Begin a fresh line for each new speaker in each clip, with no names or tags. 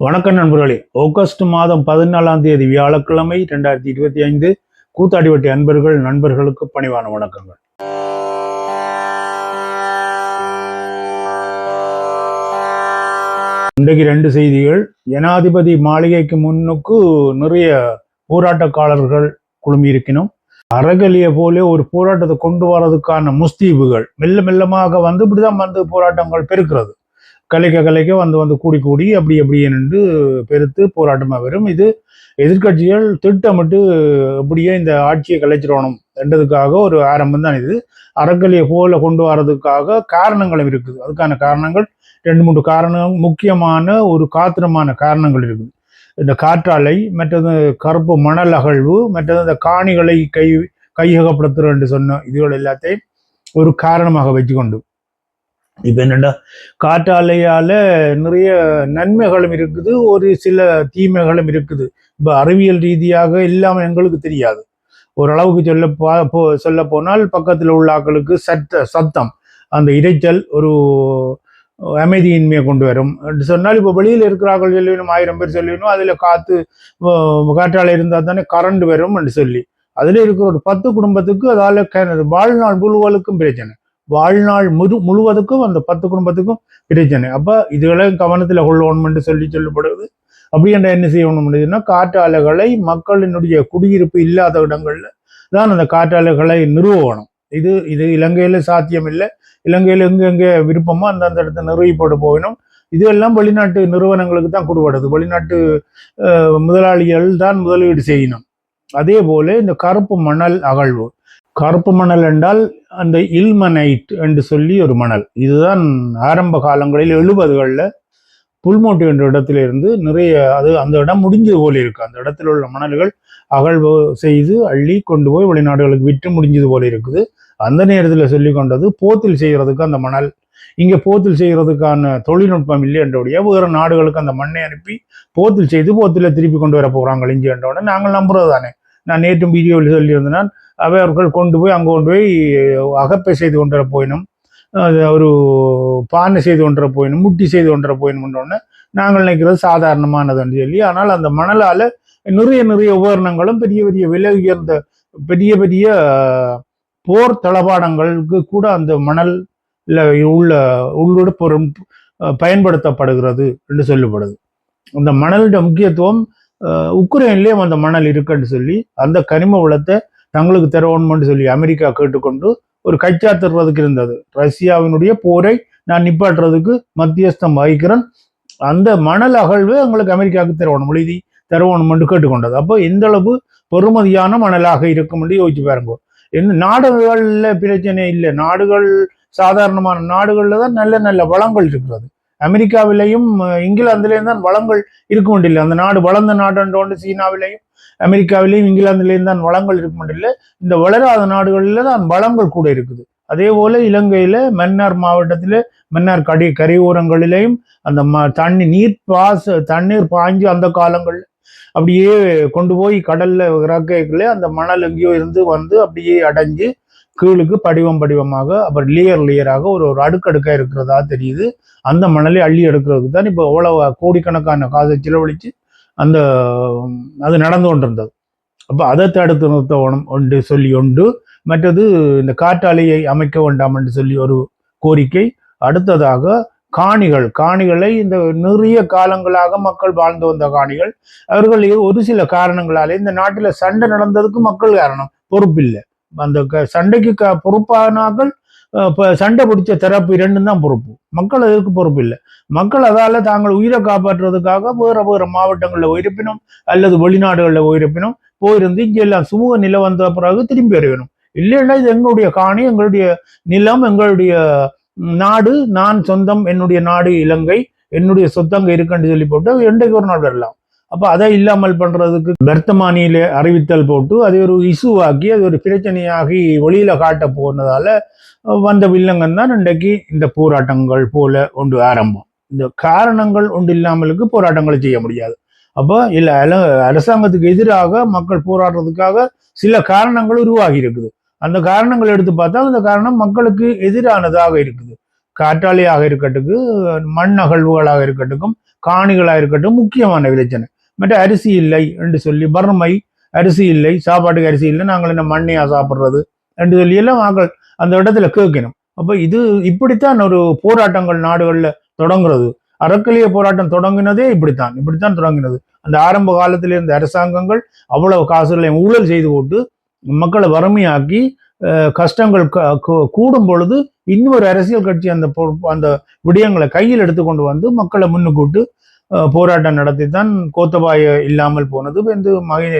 வணக்கம் நண்பர்களே. ஆகஸ்ட் மாதம் பதினாலாம் தேதி வியாழக்கிழமை ரெண்டாயிரத்தி இருபத்தி ஐந்து கூத்தாடிவட்டி அன்பர்கள் நண்பர்களுக்கு பணிவான வணக்கங்கள். இன்றைக்கு ரெண்டு செய்திகள். ஜனாதிபதி மாளிகைக்கு முன்னுக்கு நிறைய போராட்டக்காரர்கள் குழுமியிருக்கணும் அறகலிய போலே ஒரு போராட்டத்தை கொண்டு வரதுக்கான முஸ்தீபுகள் மெல்ல மெல்லமாக வந்து இப்படிதான் வந்து போராட்டங்கள் பெருக்கிறது. கலைக்க கலைக்க வந்து வந்து கூடி கூடி அப்படி அப்படி என்று பெருத்து போராட்டமாக வரும். இது எதிர்க்கட்சிகள் திட்டமிட்டு அப்படியே இந்த ஆட்சியை கலைச்சிடணும் என்றதுக்காக ஒரு ஆரம்பம் தான் இது. அறக்கலியை போல கொண்டு வரதுக்காக காரணங்களும் இருக்குது. அதுக்கான காரணங்கள் ரெண்டு மூன்று காரணம் முக்கியமான ஒரு காத்திரமான காரணங்கள் இருக்குது. இந்த காற்றாலை மற்றது கருப்பு மணல் அகழ்வு மற்றது இந்த காணிகளை கை கையகப்படுத்துகிறோம் என்று சொன்ன இதுகள் எல்லாத்தையும் ஒரு காரணமாக வச்சுக்கொண்டு இப்போ என்னென்னா காற்றாலையால் நிறைய நன்மைகளும் இருக்குது ஒரு சில தீமைகளும் இருக்குது. இப்போ அறிவியல் ரீதியாக இல்லாமல் எங்களுக்கு தெரியாது. ஓரளவுக்கு சொல்ல பா- போ சொல்ல போனால் பக்கத்தில் உள்ள ஆக்களுக்கு சத்த சத்தம் அந்த இரைச்சல் ஒரு அமைதியின்மையை கொண்டு வரும். சொன்னால் இப்போ வெளியில் இருக்கிறார்கள் சொல்லணும் ஆயிரம் பேர் சொல்லணும் அதில் காற்று காற்றாலை இருந்தால் தானே கரண்ட் வரும் என்று சொல்லி. அதில் இருக்கிற ஒரு பத்து குடும்பத்துக்கு அதால் வாழ்நாள் முழுவதுக்கும் பிரச்சனை. வாழ்நாள் முழு முழுவதுக்கும் அந்த பத்து குடும்பத்துக்கும் பிரச்சனை அப்போ இதுகளையும் கவனத்தில் கொள்ளணும்னு சொல்லி சொல்லப்படுது அப்படி என்ற என்ன செய்யணும் முடியுதுன்னா காற்றாலைகளை மக்களினுடைய குடியிருப்பு இல்லாத இடங்கள்ல தான் அந்த காற்றாலைகளை நிறுவணும். இது இது இலங்கையில சாத்தியம் இல்லை இலங்கையில எங்கே எங்கே விருப்பமோ அந்தந்த இடத்த நிறுவி போட்டு போகணும் இதெல்லாம் வெளிநாட்டு நிறுவனங்களுக்கு தான் கொடுபடுது. வெளிநாட்டு முதலாளிகள் தான் முதலீடு செய்யணும். அதே போல இந்த கருப்பு மணல் அகழ்வு. கருப்பு மணல் என்றால் அந்த இல்மனைட் என்று சொல்லி ஒரு மணல். இதுதான் ஆரம்ப காலங்களில் எழுபதுகளில் புல்மோட்டு என்ற இடத்திலிருந்து நிறைய அது அந்த இடம் முடிஞ்சது போல இருக்கு. அந்த இடத்துல உள்ள மணல்கள் அகழ்வு செய்து அள்ளி கொண்டு போய் வெளிநாடுகளுக்கு விற்று முடிஞ்சது போல இருக்குது. அந்த நேரத்தில் சொல்லி கொண்டது போத்தில் செய்கிறதுக்கு அந்த மணல் இங்கே போத்தில் செய்கிறதுக்கான தொழில்நுட்பம் இல்லை என்றோடைய வேறு நாடுகளுக்கு அந்த மண்ணை அனுப்பி போத்தில் செய்து போத்தில் திருப்பி கொண்டு வர போகிறாங்க இங்கே என்றவுடனே. நாங்கள் நம்புறது தானே நான் நேற்றும் வீடியோவில் சொல்லியிருந்தேன் அவர்கள் கொண்டு போய் அங்கே கொண்டு போய் அகப்பை செய்து கொண்டு போயினும் அது ஒரு பானை செய்து கொண்டு போயினும் முட்டி செய்து கொண்டு வர போயினும்ன்றோடனே நாங்கள் நினைக்கிறது சாதாரணமானதுன்னு சொல்லி ஆனால் அந்த மணலால் நிறைய நிறைய உபகரணங்களும் பெரிய பெரிய விலை உயர்ந்த பெரிய பெரிய போர் தளபாடங்களுக்கு கூட அந்த மணல்ல உள்ள உள்ளோட பொருள் பயன்படுத்தப்படுகிறது என்று சொல்லப்படுது அந்த மணலுடைய முக்கியத்துவம் உக்ரைன்லேயும் அந்த மணல் இருக்குன்னு சொல்லி அந்த கனிம வளத்தை தங்களுக்கு தருவோம்னு சொல்லி அமெரிக்கா கேட்டுக்கொண்டு ஒரு கைச்சாத்துறதுக்கு இருந்தது. ரஷ்யாவினுடைய போரை நான் நிப்பாட்டுறதுக்கு மத்தியஸ்தம் வகிக்கிறேன். அந்த மணல் அகழ்வு எங்களுக்கு அமெரிக்காவுக்கு தருவணும் எழுதி தருவணும்னு கேட்டுக்கொண்டது. அப்போ எந்த அளவு பெறுமதியான மணலாக இருக்கும் என்று யோசிச்சு பாருங்க. என்ன நாடுகளில் பிரச்சனை இல்லை. நாடுகள் சாதாரணமான நாடுகளில் தான் நல்ல நல்ல வளங்கள் இருக்கிறது. அமெரிக்காவிலையும் இங்கிலாந்துலேயும் தான் வளங்கள் இருக்க முடியல அந்த நாடு வளர்ந்த நாடுன்றோண்டு சீனாவிலையும் அமெரிக்காவிலையும் இங்கிலாந்துலேயும் தான் வளங்கள் இருக்க முடியல இந்த வளராத நாடுகளில் தான் வளங்கள் கூட இருக்குது. அதே போல இலங்கையில மன்னார் மாவட்டத்தில மன்னார் கடி கரையோரங்களிலையும் அந்த ம தண்ணி நீர் பாச தண்ணீர் பாய்ஞ்சு அந்த காலங்கள்ல அப்படியே கொண்டு போய் கடல்ல இறக்கைகளே அந்த மணல் எங்கேயோ இருந்து வந்து அப்படியே அடைஞ்சு கீழுக்கு படிவம் படிவமாக அப்புறம் லேயர் லேயராக ஒரு ஒரு அடுக்கடுக்காக இருக்கிறதா தெரியுது. அந்த மணலை அள்ளி எடுக்கிறதுக்கு தான் இப்போ எவ்வளவு கோடிக்கணக்கான காசை செலவழிச்சு அந்த அது நடந்து கொண்டிருந்தது. அப்போ அதை தடுத்து நிறுத்தணும் ஒன்று சொல்லி உண்டு மற்றது இந்த காற்றாலையை அமைக்க வேண்டாம் என்று சொல்லி ஒரு கோரிக்கை. அடுத்ததாக காணிகள். காணிகளை இந்த நிறைய காலங்களாக மக்கள் வாழ்ந்து வந்த காணிகள். அவர்கள் ஒரு சில காரணங்களாலே இந்த நாட்டில் சண்டை நடந்ததுக்கு மக்கள் காரணம். பொறுப்பில்லை. அந்த க- சண்டைக்கு க பொறுப்பானாக்கள் இப்போ சண்டை பிடிச்ச தெரப்பு இரண்டும் தான் பொறுப்பு. மக்கள் அதற்கு பொறுப்பு இல்லை? மக்கள் அதால தாங்கள் உயிரை காப்பாற்றுறதுக்காக வேறு வேறு மாவட்டங்களில் உயிரிப்பினும் அல்லது வெளிநாடுகளில் உயிரிப்பினும் போயிருந்து இங்கே எல்லாம் சுமூக நிலை வந்த பிறகு திரும்பி வரணும் இல்லைன்னா இது எங்களுடைய காணி எங்களுடைய நிலம் எங்களுடைய நாடு நான் சொந்தம் என்னுடைய நாடு இலங்கை என்னுடைய சொத்து அங்கே இருக்குன்னு சொல்லி போட்டு என்றைக்கு ஒரு நாள் வரலாம். அப்போ அதை இல்லாமல் பண்ணுறதுக்கு வர்த்தமானியில் அறிவித்தல் போட்டு அதை ஒரு இசுவாக்கி அது ஒரு பிரச்சனையாகி வெளியில் காட்ட போனதால் வந்த வில்லங்கம் தான் இன்றைக்கு இந்த போராட்டங்கள் போல ஒன்று ஆரம்பம். இந்த காரணங்கள் ஒன்று இல்லாமலுக்கு போராட்டங்களை செய்ய முடியாது. அப்போ இல்லை அரசாங்கத்துக்கு எதிராக மக்கள் போராடுறதுக்காக சில காரணங்கள் உருவாகி இருக்குது. அந்த காரணங்கள் எடுத்து பார்த்தா அந்த காரணம் மக்களுக்கு எதிரானதாக இருக்குது. காற்றாலையாக இருக்கட்டுக்கு மண் அகழ்வுகளாக இருக்கட்டும் காணிகளாக இருக்கட்டும் முக்கியமான பிரச்சனை மற்ற அரிசி இல்லை என்று சொல்லி வறுமை அரிசி இல்லை சாப்பாட்டுக்கு அரிசி இல்லை நாங்கள் என்ன மண்ணையா சாப்பிட்றது என்று சொல்லி எல்லாம் நாங்கள் அந்த இடத்துல கேட்கணும். அப்போ இது இப்படித்தான் ஒரு போராட்டங்கள் நாடுகளில் தொடங்குறது. அறக்கலிய போராட்டம் தொடங்கினதே இப்படித்தான் இப்படித்தான் தொடங்கினது. அந்த ஆரம்ப காலத்துல இருந்த அரசாங்கங்கள் அவ்வளவு காசுகளை ஊழல் செய்து போட்டு மக்களை வறுமையாக்கி அஹ், கஷ்டங்கள் க- கூடும் பொழுது இன்னொரு அரசியல் கட்சி அந்த அந்த விடயங்களை கையில் எடுத்துக்கொண்டு வந்து மக்களை முன்னுக்கூட்டு போராட்டம் நடத்தி தான் கோத்தபாய இல்லாமல் போனது. வந்து மகி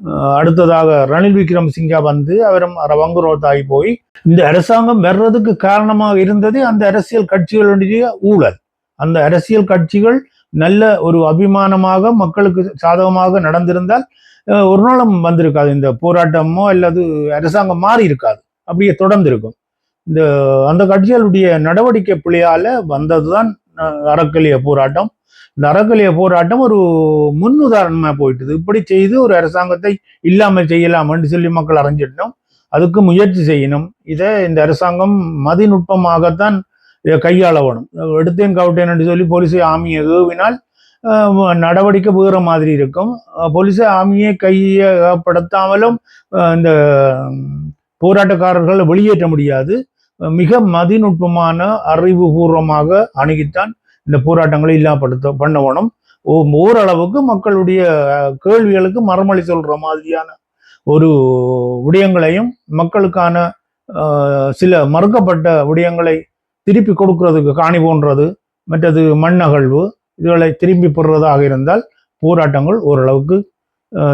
அஹ், அடுத்ததாக ரணில் விக்ரம் சிங்கா வந்து அவரும் ரவங்குரோத்தாகி போய் இந்த அரசாங்கம் வர்றதுக்கு காரணமாக இருந்தது அந்த அரசியல் கட்சிகளுடைய ஊழல். அந்த அரசியல் கட்சிகள் நல்ல ஒரு அபிமானமாக மக்களுக்கு சாதகமாக நடந்திருந்தால் ஒரு நாளும் வந்திருக்காது. இந்த போராட்டமோ அல்லது அரசாங்கம் மாறி இருக்காது அப்படியே தொடர்ந்து இருக்கும் இந்த அந்த கட்சிகளுடைய நடவடிக்கை பிள்ளையால வந்ததுதான் அறக்கலிய போராட்டம். இந்த அறக்கலிய போராட்டம் ஒரு முன்னுதாரணமாக போயிட்டுது. இப்படி செய்து ஒரு அரசாங்கத்தை இல்லாமல் செய்யலாம்னு சொல்லி மக்கள் அறிஞ்சிட்டோம் அதுக்கு முயற்சி செய்யணும். இதை இந்த அரசாங்கம் மதிநுட்பமாகத்தான் இதை கையாள வேணும் எடுத்தேன் கவுட்டேன் என்று சொல்லி போலீஸை ஆமியை ஏவினால் நடவடிக்கை வேற மாதிரி இருக்கும். போலீஸை ஆமியை கையப்படுத்தாமலும் இந்த போராட்டக்காரர்களை வெளியேற்ற முடியாது. மிக மதிநுட்பமான அறிவுபூர்வமாக அணுகித்தான் இந்த போராட்டங்களை இல்லாப்படுத்த பண்ணவனும் ஓ- ஓரளவுக்கு மக்களுடைய கேள்விகளுக்கு மறுமொழி சொல்ற மாதிரியான ஒரு விடயங்களையும் மக்களுக்கான சில மறுக்கப்பட்ட விடயங்களை திருப்பி கொடுக்கறதுக்கு காணி போன்றது மற்றது மண் அகழ்வு இதுகளை திரும்பி பெறுறதாக இருந்தால் போராட்டங்கள் ஓரளவுக்கு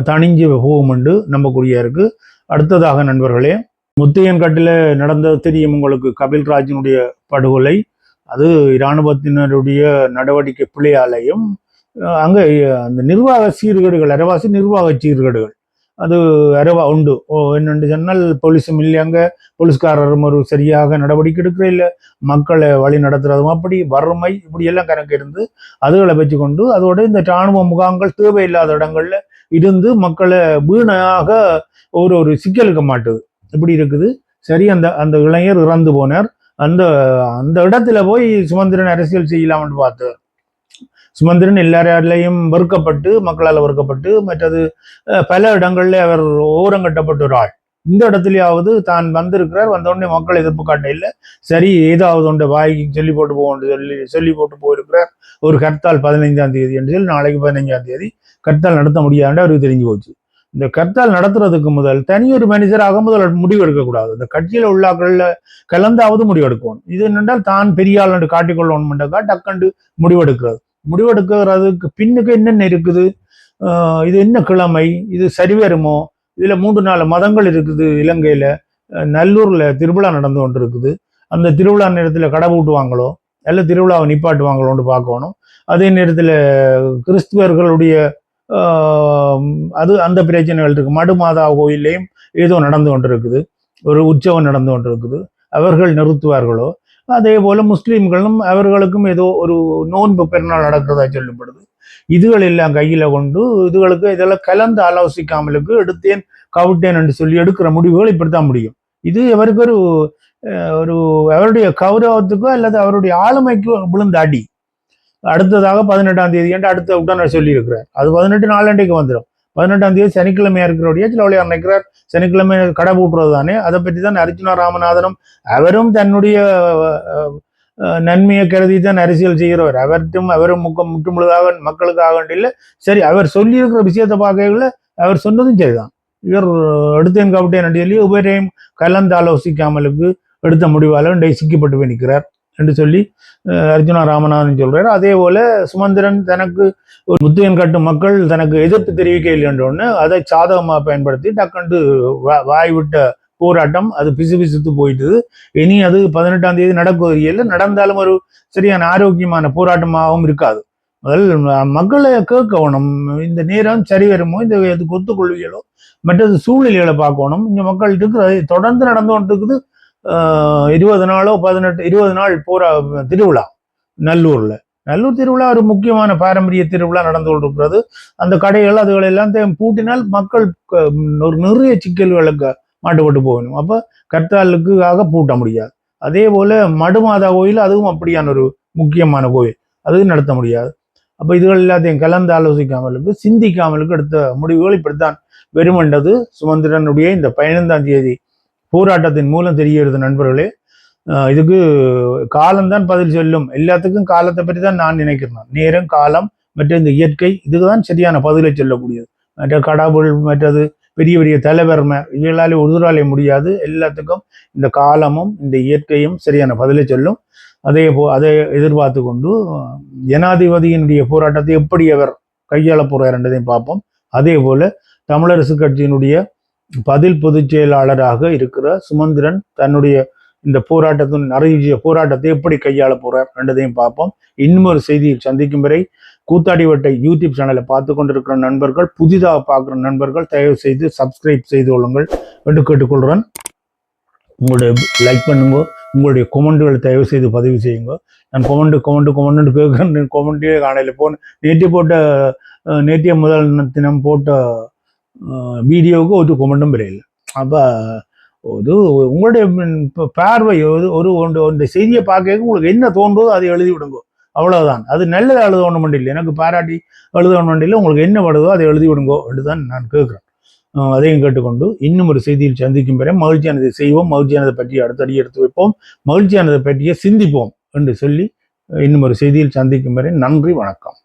தணிஞ்சு போகும் என்று நம்பக்கூடிய இருக்கு. அடுத்ததாக நண்பர்களே முத்தையன் கட்டில நடந்தது தெரியும் உங்களுக்கு. கபில்ராஜினுடைய படுகொலை அது இராணுவத்தினருடைய நடவடிக்கை பிள்ளையாலையும் அங்கே அந்த நிர்வாக சீர்கேடுகள் அரவாசி நிர்வாக சீர்கேடுகள். அது அரவா உண்டு. ஓ என்னென்று சொன்னால் போலீஸும் இல்லை அங்கே. போலீஸ்காரரும் ஒரு சரியாக நடவடிக்கை எடுக்கிற இல்லை. மக்களை வழி நடத்துறதும் அப்படி வறுமை இப்படி எல்லாம் கணக்கு இருந்து அதுகளை வச்சுக்கொண்டு அதோட இந்த இராணுவ முகாம்கள் தேவையில்லாத இடங்கள்ல இருந்து மக்களை வீணாக ஒரு ஒரு சிக்கலுக்க மாட்டுது. இப்படி இருக்குது. சரி அந்த அந்த இளைஞர் இறந்து போனார். அந்த அந்த இடத்துல போய் சுமந்திரன் அரசியல் செய்யலாம்னு பார்த்தார் சுமந்திரன் எல்லாராலையும் வெறுக்கப்பட்டு மக்களால் வெறுக்கப்பட்டு மற்றது பல இடங்கள்ல அவர் ஓரங்கட்டப்பட்ட ஒரு ஆள். இந்த இடத்துலயாவது தான் வந்திருக்கிறார். வந்த உடனே மக்கள் எதிர்ப்பு காட்ட இல்லை. சரி ஏதாவது ஒன்று வாய்க்கு சொல்லி போட்டு போவோம் சொல்லி சொல்லி போட்டு போயிருக்கிறார். ஒரு கர்த்தால் பதினைஞ்சாம் தேதி என்று சொல்லி நாளைக்கு பதினைஞ்சாம் தேதி கர்த்தால் நடத்த முடியாதுன்னு அவருக்கு தெரிஞ்சு போச்சு. இந்த கர்த்தால் நடத்துறதுக்கு முதல் தனியொரு மனிதராக முதல் முடிவு எடுக்கக்கூடாது. இந்த கட்சியில் உள்ளாக்கள்ல கலந்தாவது முடிவெடுக்கணும் இது என்னென்றால் தான் பெரிய ஆள் என்று காட்டிக்கொள்ளணும்ன்றக்கா டக்கண்டு முடிவெடுக்கிறது முடிவெடுக்கிறதுக்கு பின்னுக்கு என்னென்ன இருக்குது? இது என்ன கிழமை? இது சரி வருமோ? இதுல மூன்று நாலு மதங்கள் இருக்குது இலங்கையில. நல்லூரில் நல்லூர்ல திருவிழா நடந்து கொண்டு இருக்குது அந்த திருவிழா நேரத்தில் கடை பூட்டுவாங்களோ? அல்ல திருவிழாவை நிப்பாட்டுவாங்களோன்னு பார்க்கணும். அதே நேரத்தில் கிறிஸ்துவர்களுடைய அது அந்த பிரச்சனைகள் இருக்குது மடுமாதா கோயிலையும் ஏதோ நடந்து கொண்டு இருக்குது ஒரு உற்சவம் நடந்து கொண்டு இருக்குது அவர்கள் நிறுத்துவார்களோ? அதே போல் முஸ்லீம்களும் அவர்களுக்கும் ஏதோ ஒரு நோன்பு பெருநாள் நடக்கிறதா சொல்லப்படுது. இதுகள் எல்லாம் கையில் கொண்டு இதுகளுக்கு இதெல்லாம் கலந்து ஆலோசிக்காமலுக்கு எடுத்தேன் கவிட்டேன் என்று சொல்லி எடுக்கிற முடிவுகள் இப்படித்தான் முடியும். இது அவருக்கு ஒரு ஒரு அவருடைய கௌரவத்துக்கோ அல்லது அவருடைய ஆளுமைக்கோ விழுந்த அடி. அடுத்ததாக பதினெட்டாம் தேதி என்று அடுத்த உடனே சொல்லியிருக்கிறார். அது பதினெட்டு நாலண்டைக்கு வந்துடும் பதினெட்டாம் தேதி சனிக்கிழமையா இருக்கிறோடைய சிலவழியார் நினைக்கிறார் சனிக்கிழமை கடை பூட்டுறது தானே. அதை பற்றி தான் அர்ஜுனா ராமநாதனும் அவரும் தன்னுடைய நன்மையை கருதி தான் அரசியல் செய்கிறவர். அவர்ட்டும் அவரும் முக்கம் முற்று முழுதாக மக்களுக்காக இல்லை. சரி அவர் சொல்லியிருக்கிற விஷயத்தை பார்க்கல. அவர் சொன்னதும் சரிதான். இவர் எடுத்தேன் கவிட்டேன் என்று சொல்லி உபரையும் கலந்தாலோசிக்காமலுக்கு எடுத்த முடிவால இன்றை சிக்கப்பட்டு போய் நிற்கிறார். என்று சொல்லி அர்ஜுனா ராமநாதன் சொல்கிறார் அதே போல சுமந்திரன் தனக்கு ஒரு முத்தையன் கட்டும் மக்கள் தனக்கு எதிர்ப்பு தெரிவிக்க இல்லைன்றொன்னு அதை சாதகமாக பயன்படுத்தி டக்குண்டு வா- வாய் விட்ட போராட்டம் அது பிசு பிசுத்து போயிட்டுது. இனி அது பதினெட்டாம் தேதி நடக்குவதில்லை நடந்தாலும் ஒரு சரியான ஆரோக்கியமான போராட்டமாகவும் இருக்காது. முதல் மக்களை கேட்கணும். இந்த நேரம் சரி வருமோ இந்த இதுக்கு ஒத்துக்கொள்வியலோ மற்றது சூழ்நிலைகளை பார்க்கணும். இங்கே மக்கள் இருக்கிறது தொடர்ந்து நடந்து கொண்டு இருக்குது இருபது நாளோ பதினெட்டு இருபது நாள் பூரா திருவிழா நல்லூரில். நல்லூர் திருவிழா ஒரு முக்கியமான பாரம்பரிய திருவிழா நடந்து கொண்டிருக்கிறது. அந்த கடைகள் அதுகள் எல்லாம் பூட்டினால் மக்கள் ஒரு நிறைய சிக்கல்களுக்கு மாட்டுப்பட்டு போகணும். அப்போ கர்த்தாலுக்காக பூட்ட முடியாது. அதே போல மடுமாதா கோயில் அதுவும் அப்படியான ஒரு முக்கியமான கோயில். அது நடத்த முடியாது. அப்போ இதுகள் எல்லாத்தையும் கலந்து ஆலோசிக்காமலுக்கு சிந்திக்காமலுக்கு எடுத்த முடிவுகள் இப்படித்தான். வெறுமண்டது சுமந்திரனுடைய இந்த பதினைந்தாம் தேதி போராட்டத்தின் மூலம் தெரிகிறது நண்பர்களே. இதுக்கு காலம்தான் பதில் சொல்லும். எல்லாத்துக்கும் காலத்தை பற்றி தான் நான் நினைக்கிறேன். நேரம் காலம் மற்ற இந்த இயற்கை இதுதான் சரியான பதிலை சொல்லக்கூடியது. மற்ற கடவுள் மற்றது பெரிய பெரிய தலைவர்மை இவர்களாலே உறுதுறாலே முடியாது. எல்லாத்துக்கும் இந்த காலமும் இந்த இயற்கையும் சரியான பதிலை சொல்லும். அதே போ அதை எதிர்பார்த்து கொண்டு ஜனாதிபதியினுடைய போராட்டத்தை எப்படி அவர் கையாள போகிறார் என்றதையும் பார்ப்போம். அதே போல தமிழரசு கட்சியினுடைய பதில் பொதுச் செயலாளராக இருக்கிற சுமந்திரன் தன்னுடைய இந்த போராட்டத்தின் நிறைய போராட்டத்தை எப்படி கையாள போறார் என்றதையும் பார்ப்போம். இன்னும் ஒரு செய்தியை சந்திக்கும் வரை கூத்தாடிவட்டை யூடியூப் சேனலை பார்த்து கொண்டிருக்கிற நண்பர்கள் புதிதாக பார்க்குற நண்பர்கள் தயவு செய்து சப்ஸ்கிரைப் செய்து கொள்ளுங்கள் என்று கேட்டுக்கொள்கிறேன். உங்களுடைய லைக் பண்ணுங்க உங்களுடைய கொமெண்டுகளை தயவு செய்து பதிவு செய்யுங்க. நான் கொமெண்டு கொமெண்ட் கொமெண்டு கேட்குறேன். கொமெண்டே காணையில் போன நேற்று போட்ட நேற்றிய நேற்றைய முதல் தினம் போட்ட அஹ், வீடியோவுக்கு ஒரு கொமெண்டும் வரையில அப்போ ஒரு உங்களுடைய பார்வை ஒரு ஒரு ஒன்று செய்தியை பார்க்க உங்களுக்கு என்ன தோன்றதோ அதை எழுதி விடுங்க அவ்வளவுதான் அது நல்லதை எழுத இல்லை எனக்கு பாராட்டி எழுத ஒன்றும் இல்லை உங்களுக்கு என்ன படுதோ அதை எழுதி விடுங்கோ என்றுதான் நான் கேட்குறேன் அதையும் கேட்டுக்கொண்டு இன்னும் ஒரு செய்தியில் சந்திக்கும் பெற மகிழ்ச்சியானதை செய்வோம் மகிழ்ச்சியானதை பற்றி அடுத்தடி எடுத்து வைப்போம் மகிழ்ச்சியானதை பற்றிய சிந்திப்போம் என்று சொல்லி இன்னும் ஒரு செய்தியில் சந்திக்கும் வரை நன்றி வணக்கம்